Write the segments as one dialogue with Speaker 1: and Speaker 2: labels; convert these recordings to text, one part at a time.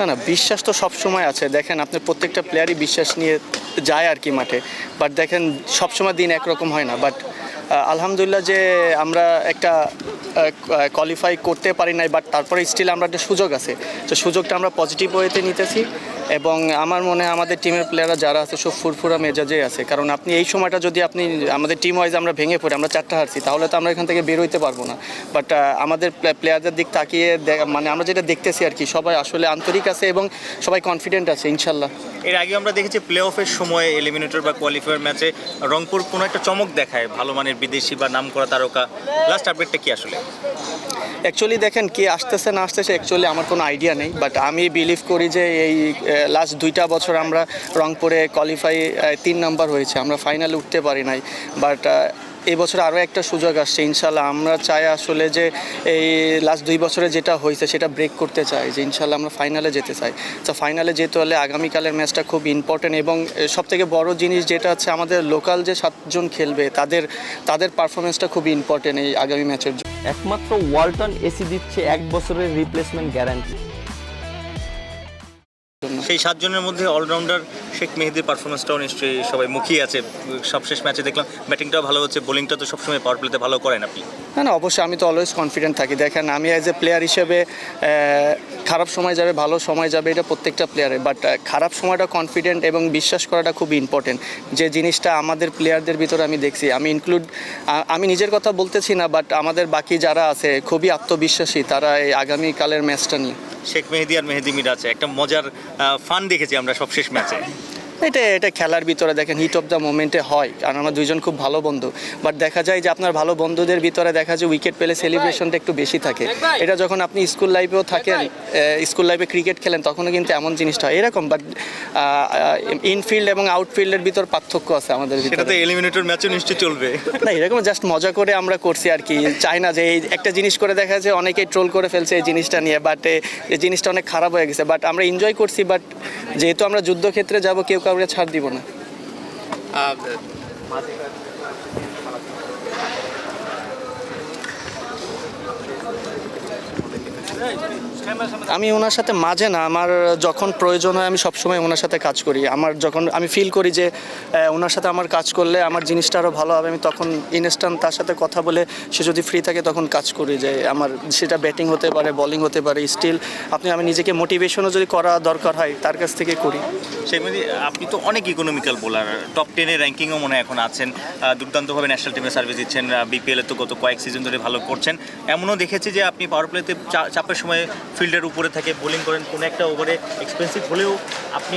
Speaker 1: না না, বিশ্বাস তো সব সময় আছে। দেখেন আপনার প্রত্যেকটা প্লেয়ারই বিশ্বাস নিয়ে যায় আর কি মাঠে। বাট দেখেন, সবসময় দিন একরকম হয় না। বাট আলহামদুলিল্লাহ যে আমরা একটা কোয়ালিফাই করতে পারি নাই বাট তারপরে স্টিল আমরা একটা সুযোগ আছে। তো সুযোগটা আমরা পজিটিভ ওয়েতে নিতেছি এবং আমার মনে হয় আমাদের টিমের প্লেয়াররা যারা আছে, সব ফুরফুরা মেজাজে আছে। কারণ আপনি এই সময়টা যদি আপনি, আমাদের টিম ওয়াইজ আমরা ভেঙে পড়ি, আমরা চারটা হারছি, তাহলে তো আমরা এখান থেকে বের হইতে পারব না। বাট আমাদের প্লেয়ারদের দিক তাকিয়ে মানে আমরা যেটা দেখতেছি আর কি, সবাই আসলে আন্তরিক আছে এবং সবাই কনফিডেন্ট আছে, ইনশাল্লাহ।
Speaker 2: এর আগে আমরা দেখেছি প্লে অফের সময় এলিমিনেটর বা কোয়ালিফায়ার ম্যাচে রংপুর কোনো একটা চমক দেখায়, ভালো মানের বিদেশি বা নামকরা তারকা। লাস্ট আপডেটটা কি আসলে?
Speaker 1: অ্যাকচুয়ালি দেখেন কে আসতেছে, না আসতেছে অ্যাকচুয়ালি আমার কোনো আইডিয়া নেই বাট আমি বিলিভ করি যে এই লাস্ট দুইটা বছর আমরা রংপুরে কোয়ালিফাই তিন নাম্বার হয়েছে, আমরা ফাইনালে উঠতে পারি নাই বাট এই বছর আরও একটা সুযোগ আসছে, ইনশাল্লাহ। আমরা চাই আসলে যে এই লাস্ট দুই বছরে যেটা হয়েছে সেটা ব্রেক করতে চাই, যে ইনশাল্লাহ আমরা ফাইনালে যেতে চাই। তো ফাইনালে যেতে হলে আগামীকালের ম্যাচটা খুব ইম্পর্টেন্ট এবং সবথেকে বড় জিনিস যেটা হচ্ছে আমাদের লোকাল যে সাতজন খেলবে, তাদের তাদের পারফরমেন্সটা খুব ইম্পর্টেন্ট এই আগামী ম্যাচের জন্য।
Speaker 3: একমাত্র ওয়ালটন এসি দিচ্ছে এক বছরের রিপ্লেসমেন্ট গ্যারান্টি
Speaker 2: সেই সাতজনের মধ্যে অলরাউন্ডার শেখ মেহেদির পারফরমেন্সটাও নিশ্চয়ই সবাই মুখিয়ে আছে। সবশেষ ম্যাচে দেখলাম ব্যাটিংটাও ভালো হচ্ছে বোলিংটা তো সবসময় পাওয়ার প্লেতে ভালো করেন আপনি।
Speaker 1: না না অবশ্যই আমি তো অলওয়েজ কনফিডেন্ট থাকি। দেখেন আমি অ্যাজ এ প্লেয়ার হিসেবে খারাপ সময় যাবে ভালো সময় যাবে এটা প্রত্যেকটা প্লেয়ারে বাট খারাপ সময়টা কনফিডেন্ট এবং বিশ্বাস করাটা খুব ইম্পর্টেন্ট যে জিনিসটা আমাদের প্লেয়ারদের ভিতরে আমি দেখছি আমি ইনক্লুড আমি নিজের কথা বলতেছি না বাট আমাদের বাকি যারা আছে খুবই আত্মবিশ্বাসী তারা এই আগামীকালের ম্যাচটা নিয়ে।
Speaker 2: শেখ মেহেদি আর মেহেদি মিরাজ। একটা মজার ফান দেখেছি আমরা সবশেষ ম্যাচে
Speaker 1: এটা এটা খেলার ভিতরে দেখেন হিট অফ দ্য মোমেন্টে হয়। কারণ আমরা দুইজন খুব ভালো বন্ধু। বাট দেখা যায় যে আপনার ভালো বন্ধুদের ভিতরে দেখা যায় উইকেট পেলে সেলিব্রেশনটা একটু বেশি থাকে। এটা যখন আপনি স্কুল লাইফেও থাকেন স্কুল লাইফে ক্রিকেট খেলেন তখনও কিন্তু এমন জিনিসটা হয়। এরকম বাট ইনফিল্ড এবং আউটফিল্ডের ভিতর পার্থক্য আছে আমাদের
Speaker 2: সেটা
Speaker 1: ভিতরে।
Speaker 2: তো এলিমিনেটর ম্যাচও নিশ্চয়ই চলবে।
Speaker 1: না এরকম জাস্ট মজা করে আমরা করছি আর কি। চাই না যে এই একটা জিনিস করে দেখা যায় অনেকেই ট্রোল করে ফেলছে এই জিনিসটা নিয়ে বাট এই জিনিসটা অনেক খারাপ হয়ে গেছে। বাট আমরা এনজয় করছি বাট যেহেতু আমরা যুদ্ধক্ষেত্রে যাব কেউ কাউকে ছাড় দিব না। আমি ওনার সাথে মাঝে না, আমার যখন প্রয়োজন হয় আমি সবসময় ওনার সাথে কাজ করি। আমার যখন আমি ফিল করি যে ওনার সাথে আমার কাজ করলে আমার জিনিসটা আরও ভালো হবে, আমি তখন ইনস্ট্যান্ট তার সাথে কথা বলে সে যদি ফ্রি থাকে তখন কাজ করি যে, আমার সেটা ব্যাটিং হতে পারে বলিং হতে পারে স্টিল আপনি, আমি নিজেকে মোটিভেশনও যদি করা দরকার হয় তার কাছ থেকে করি।
Speaker 2: সেই আপনি তো অনেক ইকোনমিক্যাল বোলার টপ টেনের র্যাঙ্কিংও মনে হয় এখন আছেন দুর্দান্তভাবে ন্যাশনাল টিমে সার্ভিস দিচ্ছেন বিপিএলে তো গত কয়েক সিজন ধরে ভালো করছেন। এমনও দেখেছি যে আপনি পাওয়ার প্লেতে চাপের সময় ফিল্ডের উপরে থাকে বোলিং করেন, কোনো একটা ওভারে এক্সপেন্সিভ হলেও আপনি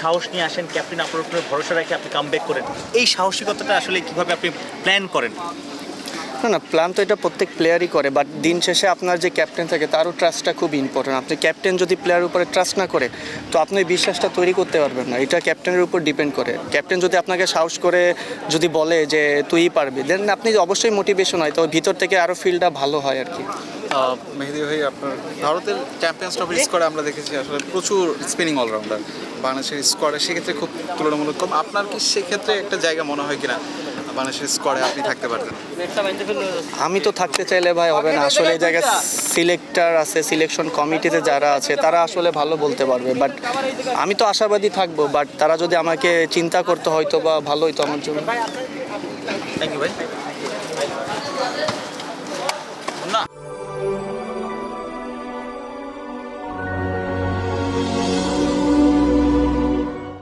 Speaker 2: সাহস নিয়ে আসেন ক্যাপ্টেন আপনার উপরে ভরসা রেখে আপনি কাম করেন। এই সাহসিকতাটা আসলে কীভাবে আপনি প্ল্যান করেন?
Speaker 1: না না প্ল্যান তো এটা প্রত্যেক প্লেয়ারই করে বাট দিন শেষে আপনার যে ক্যাপ্টেন থাকে, তারও ট্রাস্টটা খুব ইম্পর্টেন্ট আপনি ক্যাপ্টেন যদি প্লেয়ারের উপরে ট্রাস্ট না করে, তো আপনি বিশ্বাসটা তৈরি করতে পারবেন না। এটা ক্যাপ্টেনের উপর ডিপেন্ড করে। ক্যাপ্টেন যদি আপনাকে সাহস করে, যদি বলে যে তুই পারবি দেন আপনি অবশ্যই মোটিভেশন হয়, তো ভিতর থেকে আরও ফিলটা ভালো হয় আর কি।
Speaker 4: মেহেদি ভাই, আপনার ভারতের চ্যাম্পিয়ন্স ট্রফির স্কোয়াডে আমরা দেখেছি, আসলে প্রচুর স্পিনিং অলরাউন্ডার বাংলাদেশের স্কোয়াডে সেক্ষেত্রে খুব তুলনামূলক কম। আপনার কি সেক্ষেত্রে একটা জায়গা মনে হয় কিনা? মানে স্কোয়াডে আপনি থাকতে পারতেন?
Speaker 1: আমি তো থাকতে চাইলে ভাই হবে না। আসলে এই জায়গায় সিলেক্টার আছে সিলেকশন কমিটিতে যারা আছে তারা আসলে ভালো বলতে পারবে। বাট আমি তো আশাবাদী থাকব বাট তারা যদি আমাকে চিন্তা করতে হয়তো বা ভালোই তো আমার জন্য।
Speaker 2: থ্যাংক ইউ ভাই। না।